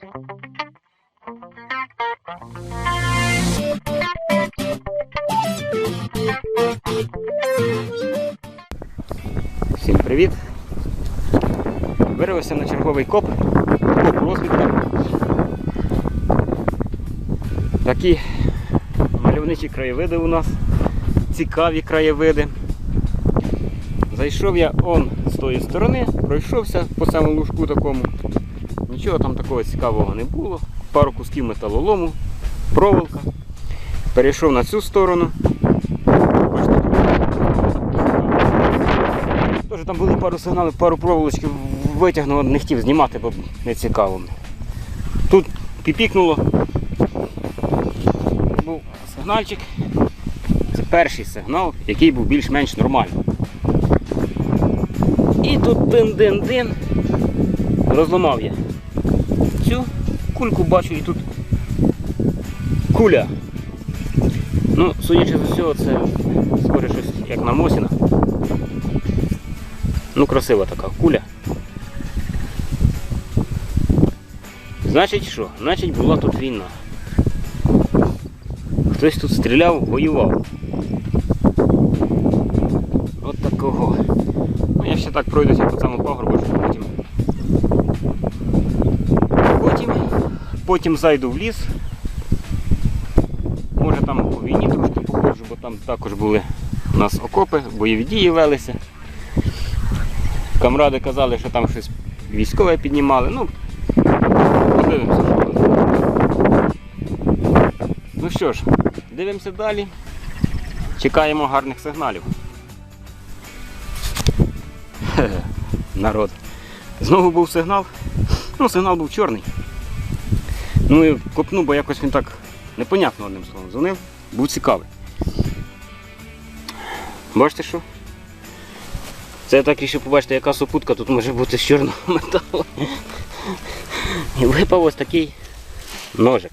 Всім привіт! Вирився на черговий коп, коп розвідка. Такі мальовничі краєвиди у нас, цікаві краєвиди. Зайшов я он з тої сторони, пройшовся по самому лужку такому. Нічого там такого цікавого не було. Пару кусків металолому, проволока. Перейшов на цю сторону. Теж там були пару сигналів, пару проволочків витягнув, не хотів знімати, бо не цікаво. Тут піпікнуло. Був сигнальчик. Це перший сигнал, який був більш-менш нормальний. І тут дин-дин-дин. Розламав я. Кульку бачу і тут куля. Ну, судячи з усього, це скоріше щось як на Мосіна. Ну, красива така куля. Значить що? Значить була тут війна. Хтось тут стріляв, воював. От такого. Ну, я ще так пройдуся по цьому пагорбу, щоб потім. Потім, потім зайду в ліс. Може там по війні трошки походжу, бо там також були у нас окопи, бойові дії велися. Камради казали, що там щось військове піднімали. Ну, подивимося, що там. Ну що ж, дивимося далі. Чекаємо гарних сигналів. Народ. Знову був сигнал. Ну, сигнал був чорний. Ну і копну, бо якось він так непонятно одним словом дзвонив. Був цікавий. Бачите що? Це я так рішив побачити, яка супутка тут може бути з чорного металу. І випав ось такий ножик.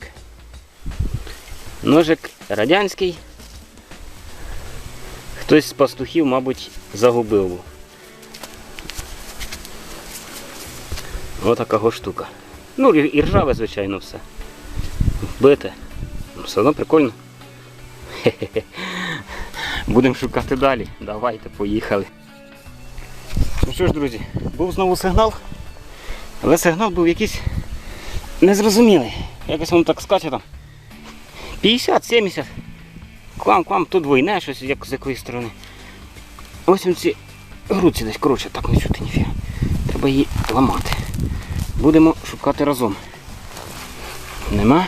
Ножик радянський. Хтось з пастухів, мабуть, загубив. Отака го штука. Ну, і ржаве, звичайно, все. Бите. Ну, Все одно прикольно. Хе-хе-хе. Будемо шукати далі. Давайте, поїхали. Ну що ж, друзі, був знову сигнал, але сигнал був якийсь незрозумілий. Якось воно так скаче там. 50-70. Клам, клам, тут двойне щось як з якоїсь сторони. Ось ці грудці десь коротше, так не чути ніфіга. Треба її ламати. Будемо шукати разом. Нема.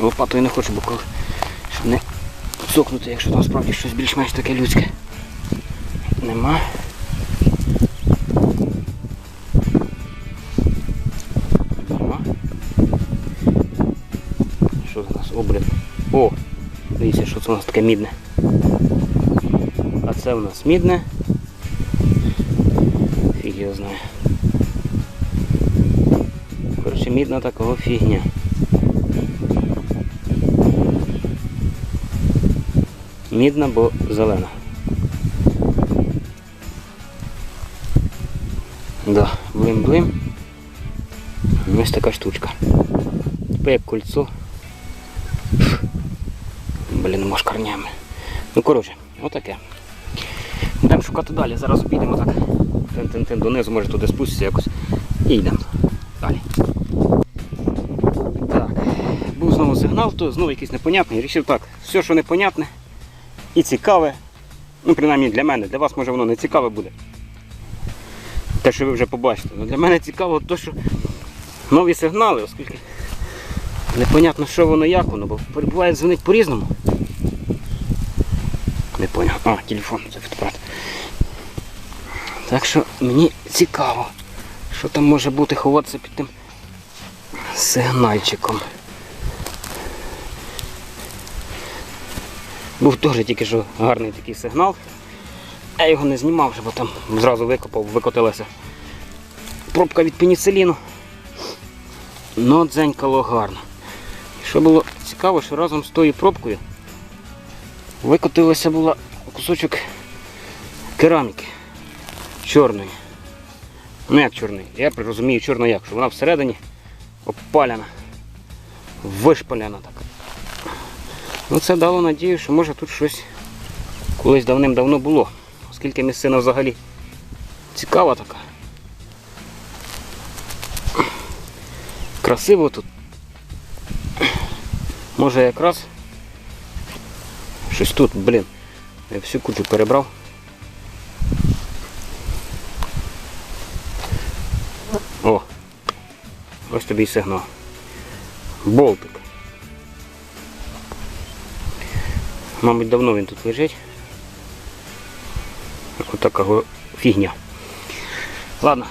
Лопатою не хочу, бо коли щоб не цокнути, якщо там справді щось більш-менш таке людське. Нема. Нема. Що це у нас обряд? О! Дивіться, що це у нас таке мідне. А це у нас мідне. Фіг його знає. Коротше, мідна такого фігня. Мідна, бо зелена. Да, блим-блим. Ось така штучка. Типа як кольцо. Блін, може корнями. Ну коротше, отаке. Будемо шукати далі. Зараз обійдемо так. Тин-тин-тин донизу, може туди спуститься якось. І йдемо. Далі. Так. Був знову сигнал, то знову якийсь непонятний. Рішив так, все, що непонятне і цікаве. Ну, принаймні для мене, для вас може воно не цікаве буде. Те, що ви вже побачите. Але для мене цікаво те, що нові сигнали, оскільки непонятно, що воно як воно, бо перебуває дзвонить по-різному. Не поняв. А, телефон це відправити. Так що мені цікаво, що там може бути ховатися під тим сигнальчиком. Був теж тільки що гарний такий сигнал. Я його не знімав, бо там зразу викопав, викотилася пробка від пеніциліну. Ну, дзенькало гарно. Що було цікаво, що разом з тою пробкою викотилося була кусочок кераміки чорної. Ну як чорний? Я розумію чорна як, що вона всередині обпаляна, вишпаляна така. Ну це дало надію, що може тут щось колись давним-давно було. Оскільки місцина взагалі цікава така. Красиво тут. Може якраз щось тут, блін. Я всю кучу перебрав. О! Ось тобі і сигнал. Болтик. Мабуть, давно він тут лежить. Ось така фігня. Ладно.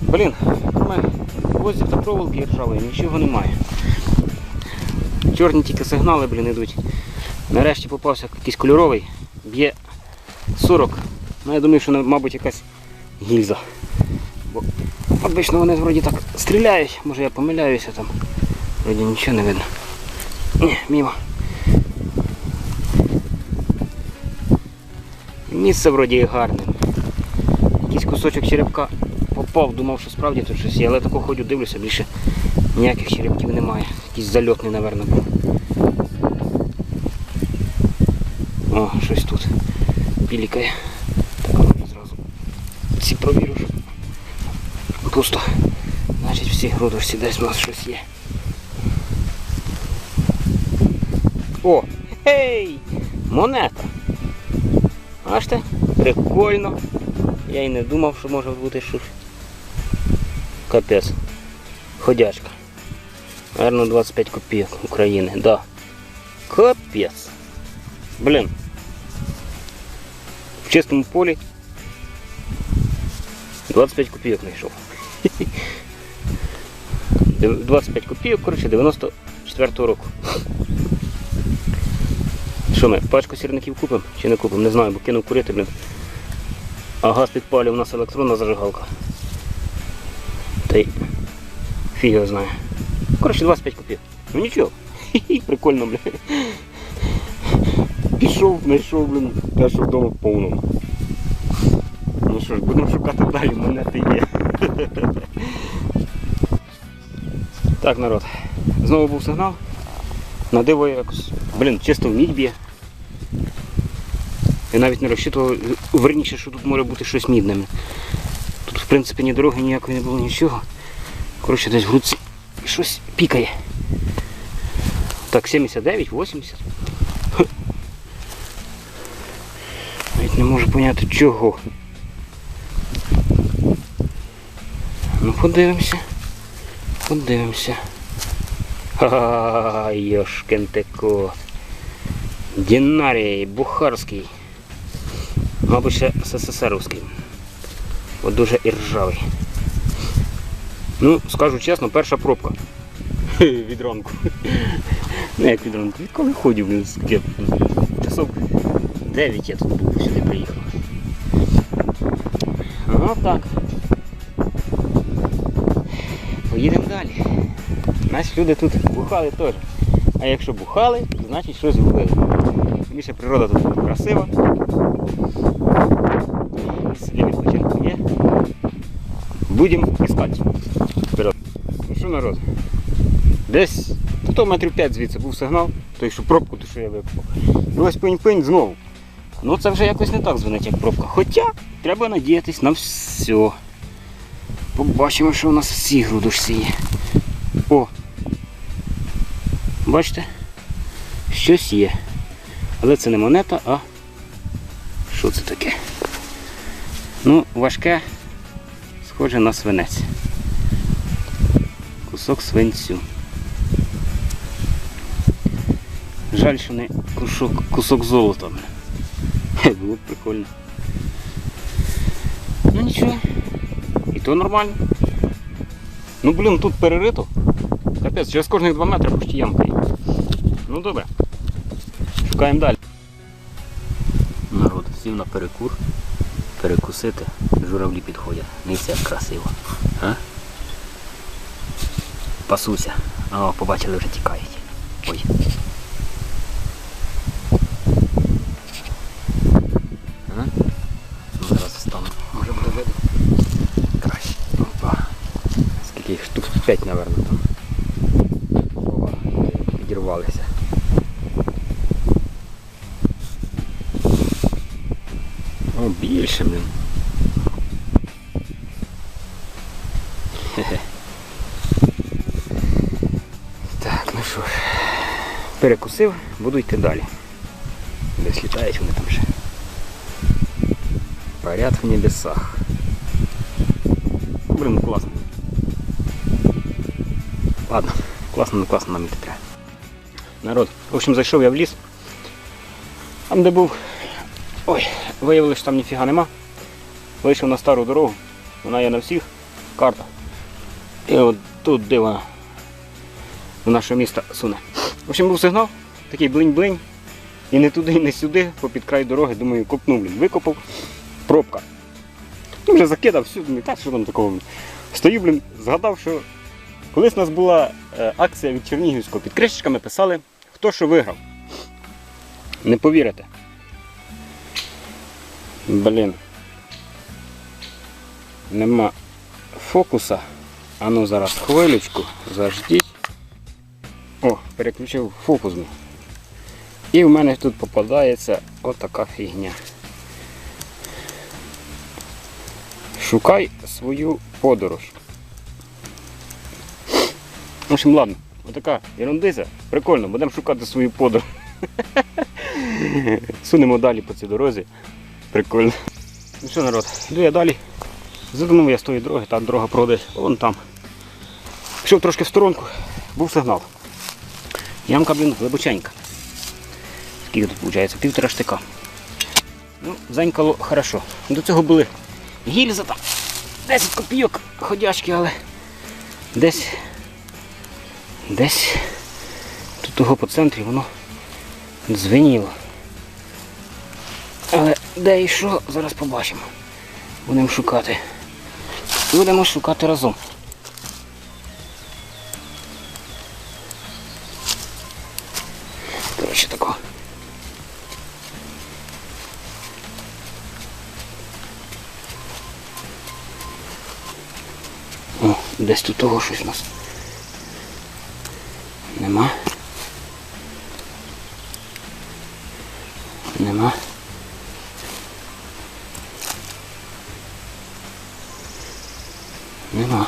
Блін, кроме гвоздів та проволоки ржавої нічого немає. Чорні тільки сигнали, блін, ідуть. Нарешті попався якийсь кольоровий, б'є 40. Ну я думаю, що мабуть якась гільза. Бо обично вони вроді так стріляють, може я помиляюся там. Вроді нічого не видно. Ні, мімо. Місце вроді і гарне. Якийсь кусочок черепка попав, думав, що справді тут щось є, але тако ходю, дивлюся, більше ніяких черепків немає. Якийсь зальотний, напевно, був. О, щось тут пілікає. Так, ну, зразу ці провірю. Пусто. Значить всі грудочці десь у нас щось є. О! Гей! Монета! Бачите? Прикольно. Я й не думав, що може бути щось. Капець. Ходячка. Наверно, 25 копійок України, да. Капець. Блін. В чистому полі 25 копійок знайшов. 25 копійок, коротше, 94-го року. Що ми, пачку сірників купимо чи не купимо? Не знаю, бо кинув курити, блін. А газ підпалює у нас електронна зажигалка. Та й фіг його знає. Коротше, 25 копійок. Ну нічого. Хі-хі, Прикольно, блін. Пішов, знайшов, блін, те, що вдома повно. Ну що ж, будемо шукати далі, монети є. Так, народ. Знову був сигнал. На диво якось. Блін, чисто в мідь б'є. Я навіть не розчитував, верніше, що тут може бути щось мідне. Тут в принципі ні дороги ніякої не було нічого. Коротше, десь в грудці щось пікає. Так, 79, 80. Хе. Навіть не можу поняти чого. Ну подивимося. Подивимося. Ха, йошкин ти кот. Динарій, бухарський. Мабуть, ще СССРовський. От дуже іржавий. Ну, скажу чесно, перша пробка. Від ранку. Не як від ранку. Відколи ходив, блін? Часов 9 я тут був, сюди приїхав. Ну так. Поїдемо далі. Наші люди тут бухали теж. А якщо бухали, значить щось згубили. Більше природа тут красива. Місце відпочинку є. Будемо іскати. Вперед. Ну що народ? Десь ну, то метрів 5 звідси був сигнал, той що пробку, то що я викопав. І ось пень-пень знову. Ну це вже якось не так дзвонить, як пробка. Хоча треба надіятись на все. Побачимо, що у нас всі грудочці є. Бачите? Щось є. Але це не монета, а що це таке? Ну, важке, схоже на свинець. Кусок свинцю. Жаль, що не кусок, кусок золота. Було б прикольно. Ну нічого. І то нормально. Ну блін, тут перерито. Капець, через кожних 2 метри почти ямка. Ну добре. Шукаємо далі. Народ сів на перекур. Перекусити. Журавлі підходять. Не все красиво. А? Пасуся. О, побачили, вже тікають. Ой. Буду йти далі. Десь літають вони там ще. Парят в небесах. Блин, класно. Ладно, класно, ну класно нам треба. Народ, в общем, зайшов я в ліс. Там де був. Ой, виявилось, що там ніфіга нема. Вийшов на стару дорогу. Вона є на всіх картах. І от тут де вона до нашого міста суне. В общем, був сигнал, такий блинь-блинь. І не туди, і не сюди, попід край дороги, думаю, копнув, блін, викопав. Пробка. Ну, вже закидав, всю, думаю, та що там такого. Стою, блін, згадав, що колись у нас була е, акція від Чернігівського. Під кришечками писали, хто що виграв. Не повірите. Блін. Нема фокуса. А ну зараз хвилечку, заждіть. О, переключив фокус. І в мене тут попадається отака фігня. Шукай свою подорож. В общем, ладно, отака ерундиця. Прикольно, будемо шукати свою подорож. Сунемо далі по цій дорозі. Прикольно. Ну що, народ, йду я далі. Задумав я з тої дороги, та дорога проходить вон там. Пішов трошки в сторонку, був сигнал. Ямка, блін, глибоченька. Скільки тут виходить? Півтора штика. Ну, зайнькало хорошо. До цього були гільза там. 10 копійок ходячки, але десь десь тут того по центрі воно дзвеніло. Але де і що, зараз побачимо. Будемо шукати. Будемо шукати разом. Десь тут того щось у нас. Нема. Нема. Нема.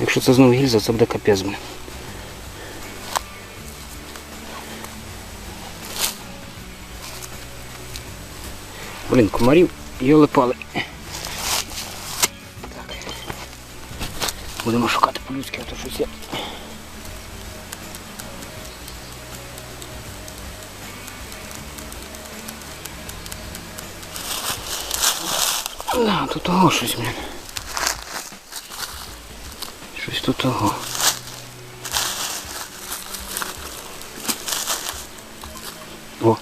Якщо це знову гільза, це буде капець, блін. Блін, комарів йоли Будемо шукати по-людськи, а то щось я. Да, тут того щось, блін. Щось тут того. О,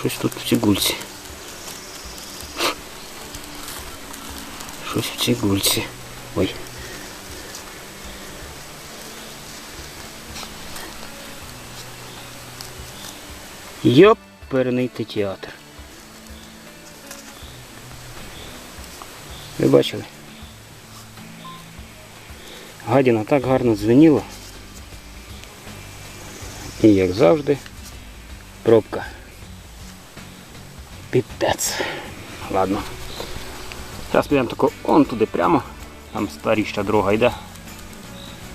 щось тут в цій гульці. Щось в цій гульці. Ой. Йоперний ти театр. Ви бачили? Гадіна так гарно дзвеніла. І як завжди, пробка. Піпець. Ладно. Зараз підемо тако он туди прямо. Там старіща дорога йде.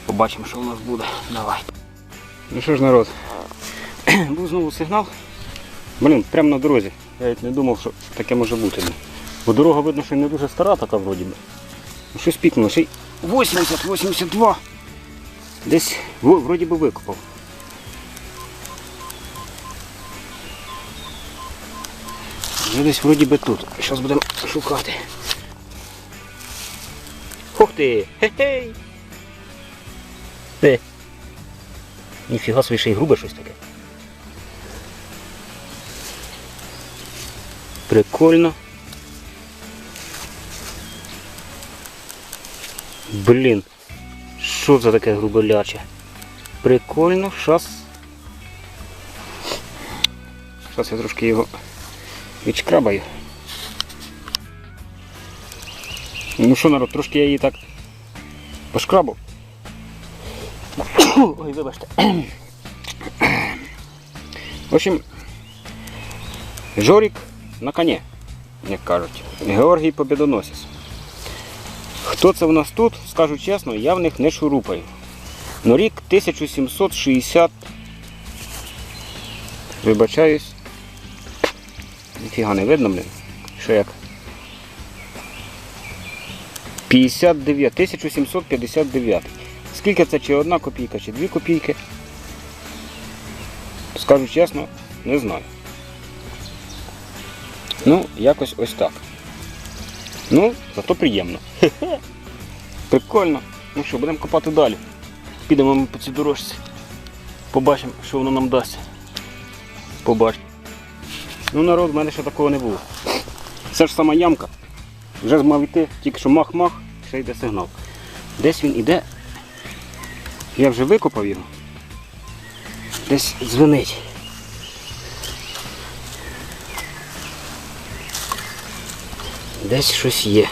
Побачимо, що у нас буде. Давай. Ну що ж, народ, був знову сигнал. Блін, прямо на дорозі. Я навіть не думав, що таке може бути. Бо дорога видно, що не дуже стара така вроді би. Щось пікнуло, ще й 80-82. Десь вроді би викопав. Вже десь вроді би тут. Зараз будемо шукати. Ух ти! Хе-хей! Де? Ніфіга собі ще й грубе щось таке. Прикольно. Блін, що це таке груболяче? Прикольно, щас. Щас я трошки його відшкрабаю. Ну що, народ, трошки я її так Пошкрабав. Ой, вибачте. В общем, Жорік на коні, як кажуть. Георгій Побідоносець. Хто це в нас тут, скажу чесно, я в них не шурупаю. Ну рік 1760. Вибачаюсь. Ніфіга не видно, блін. Що як? 59, 1759. Скільки це чи одна копійка, чи дві копійки? Скажу чесно, не знаю. Ну, якось ось так. Ну, зато приємно. Прикольно. Ну що, будемо копати далі. Підемо ми по цій дорожці. Побачимо, що воно нам дасть. Побачимо. Ну, народ, в мене ще такого не було. Це ж сама ямка. Вже мав йти, тільки що мах-мах, ще йде сигнал. Десь він іде. Я вже викопав його. Десь дзвонить. Десь щось є.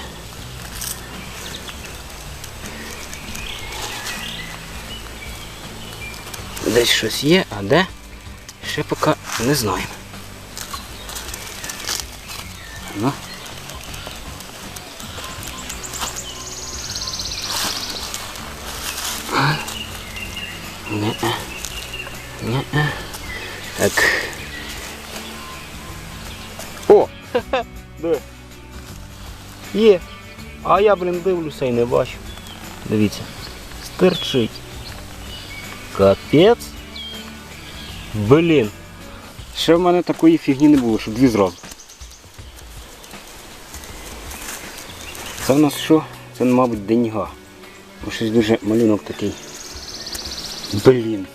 Десь щось є, а де? Ще поки не знаємо. Ну. Не. Не. Так. Є. А я, блін, дивлюся і не бачу. Дивіться. Стирчить. Капець. Блін. Ще в мене такої фігні не було, що дві зразу. Це в нас що? Це, мабуть, деньга. Бо щось дуже малюнок такий. Блін.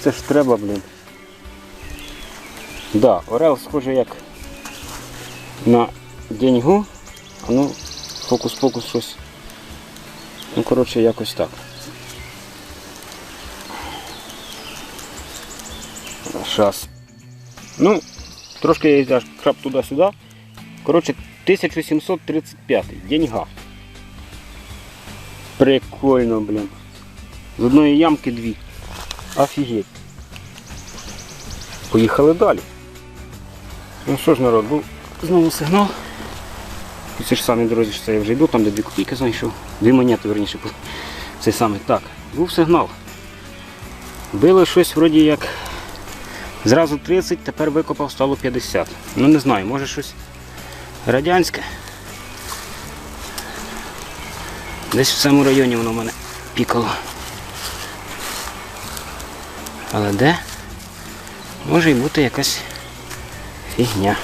Це ж треба, блін. Да, орел схоже як на деньгу. А ну, фокус-фокус щось. Ну, коротше, якось так. Щас. Ну, трошки я йдеш краб туди-сюди. Коротше, 1735. Деньга. Прикольно, блін. З одної ямки дві. Офігеть. Поїхали далі. Ну що ж, народ, був знову сигнал. По цій ж самій дорозі що це я вже йду, там де дві копійки знайшов. Дві монети, верніше. Це саме так. Був сигнал. Було щось вроді як зразу 30, тепер викопав, стало 50. Ну не знаю, може щось радянське. Десь в цьому районі воно в мене пікало. Але де? Може і бути якась фігня.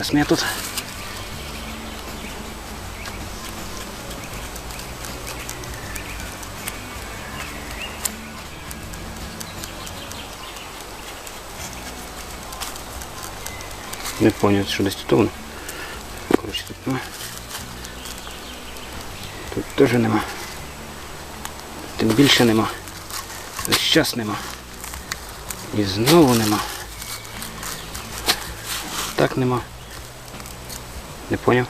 Так, експрес-метод. Не поняв, що десь тут воно. Коротше, тут нема. Тут теж нема. Тим більше нема. Весь час нема. І знову нема. Так нема. Не понял?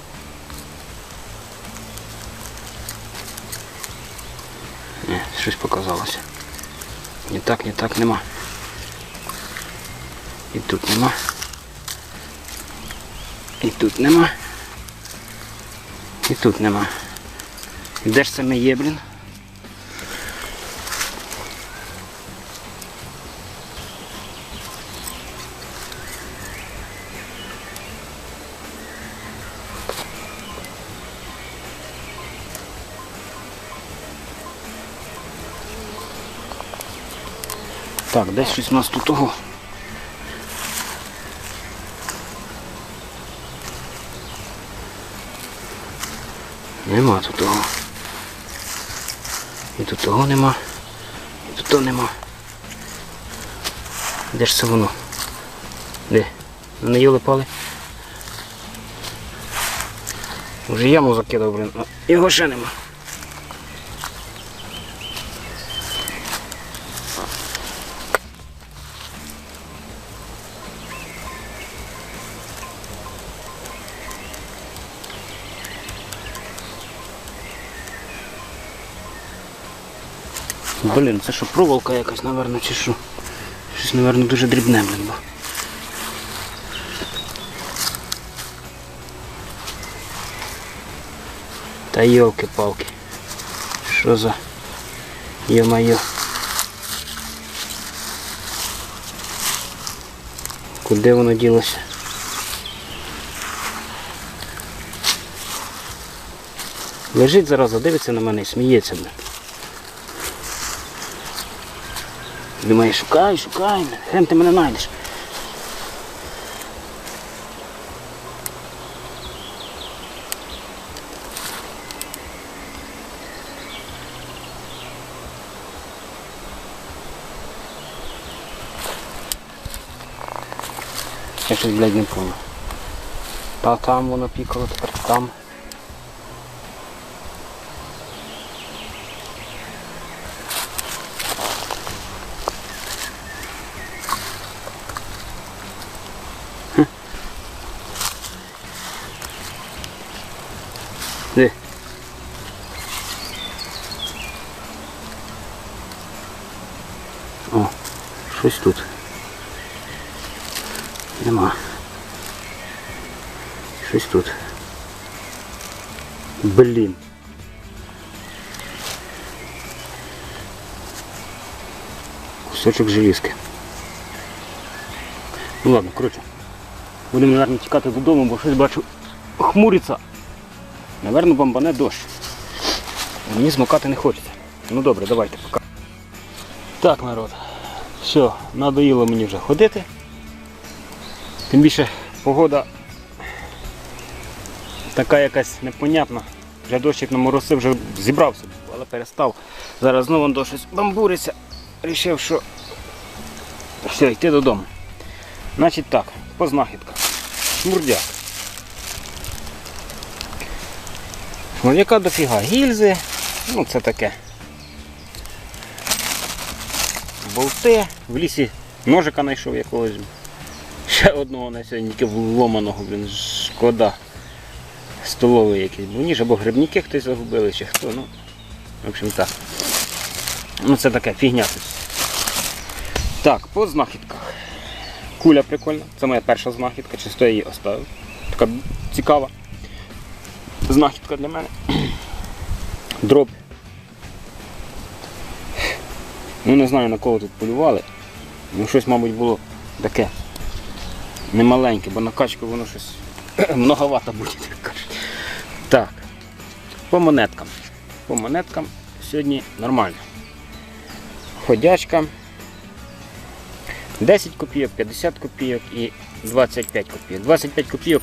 Не, щось показалося. Ні так, ні так нема. І тут нема. І тут нема. І тут нема. Де ж це ми є, блін? Так, десь щось у нас тут того. Нема тут того. І тут того нема. І тут того нема. Де ж це воно? Де? На неї липали? Уже яму закидав, блин. Його ще нема. Блін, це що, проволока якась, напевно, чи що? Щось, напевно, дуже дрібне, блін. бо. Та йолки-палки. Що за... Йо-моє. Куди воно ділося? Лежить зараза, дивиться на мене і сміється. Блин. Думає, шукай, шукай, хрен ти мене знайдеш. Я щось, блядь, не понял. Та там воно пікало, тепер там. Хм. Де? О, щось тут. Нема. Щось тут. Блін. Кусочок желізки. Ну ладно, коротше. Будемо, мабуть, тікати додому, бо щось бачу хмуриться. Наверно, бомбане дощ. Мені змокати не хочеться. Ну добре, давайте, пока. Так, народ. Все, надоїло мені вже ходити. Тим більше погода така якась непонятна. Вже дощик наморосив, вже зібрався, але перестав. Зараз знову до бамбуриться. Рішив, що все, йти додому. Значить так, по знахідках. Шмурдяк. Шмурдяка дофіга гільзи. Ну це таке. Болти. В лісі ножика знайшов якогось. Ще одного на сьогодні тільки вломаного, блін, шкода. Столовий якийсь. Бо ніж або грибники хтось загубили, чи хто. Ну, в общем так. Ну це таке фігня тут. Так, по знахідках. Куля прикольна. Це моя перша знахідка, чисто я її оставив. Така цікава знахідка для мене. Дроб. Ну не знаю на кого тут полювали. Ну щось, мабуть, було таке немаленьке, бо на качку воно щось многовато буде, як кажуть. Так, по монеткам. По монеткам сьогодні нормально. Ходячка. 10 копійок, 50 копійок і 25 копійок. 25 копійок,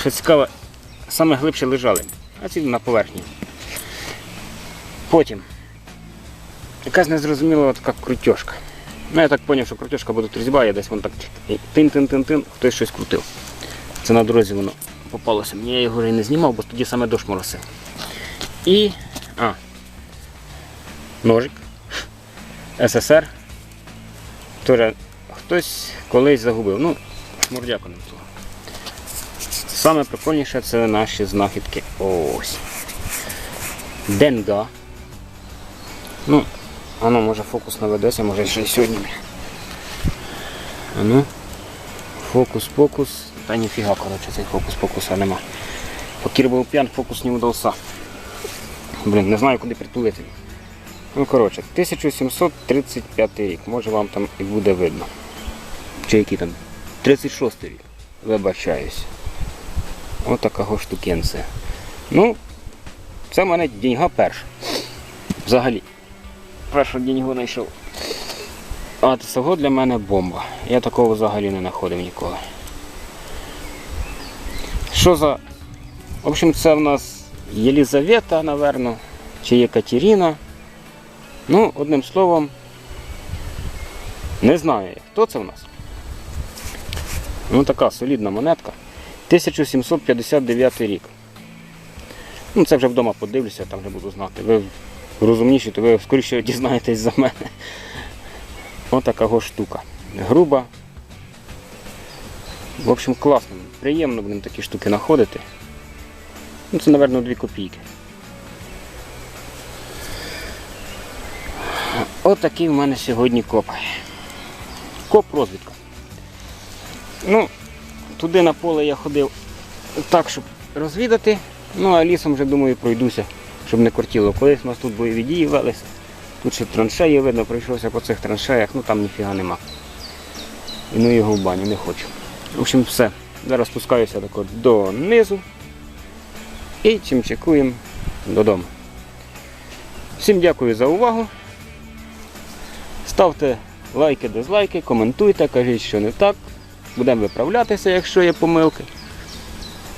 що цікаво, саме глибше лежали, а ці на поверхні. Потім якась незрозуміла така крутьошка. Ну я так зрозумів, що крутьошка буде різьба, я десь вон так тин-тин-тин-тин, хтось щось крутив. Це на дорозі воно попалося. Мені я його і не знімав, бо тоді саме дощ моросив. І. А. Ножик. СССР. Теж хтось колись загубив. Ну, шмурдяку не того. Саме прикольніше це наші знахідки. Ось. Денга. Ну, воно може фокус наведеться, може ще й сьогодні. А ну. Фокус-фокус. Та ніфіга, коротше, цей фокус-фокуса нема. Покір був п'ян, фокус не удався. Блін, не знаю куди притулити. Ну, коротше, 1735 рік, може вам там і буде видно. Чи який там? 36 рік. Вибачаюсь. Ось такого штукенця. Ну, це в мене деньга перша. Взагалі. Першу деньгу знайшов. А цього для мене бомба. Я такого взагалі не знаходив ніколи. Що за. В общем, це в нас Єлізавета, напевно, чи Єкатерина. Ну, одним словом, не знаю, хто це в нас. Ну, така солідна монетка. 1759 рік. Ну, це вже вдома подивлюся, там вже буду знати. Ви розумніші, то ви скоріше дізнаєтесь за мене. Ось така штука. Груба. В общем, класно. Приємно будемо такі штуки знаходити. Ну, це, мабуть, 2 копійки. От такий в мене сьогодні коп. Коп розвідка. Ну, туди на поле я ходив так, щоб розвідати. Ну, а лісом вже думаю пройдуся, щоб не кортіло. Колись у нас тут бойові дії велися. Тут ще траншеї видно, пройшовся по цих траншеях, ну там ніфіга нема. І ну його в баню не хочу. В общем, все. Зараз спускаюся тако донизу і чимчикуємо додому. Всім дякую за увагу. Ставте лайки, дизлайки, коментуйте, кажіть, що не так. Будемо виправлятися, якщо є помилки.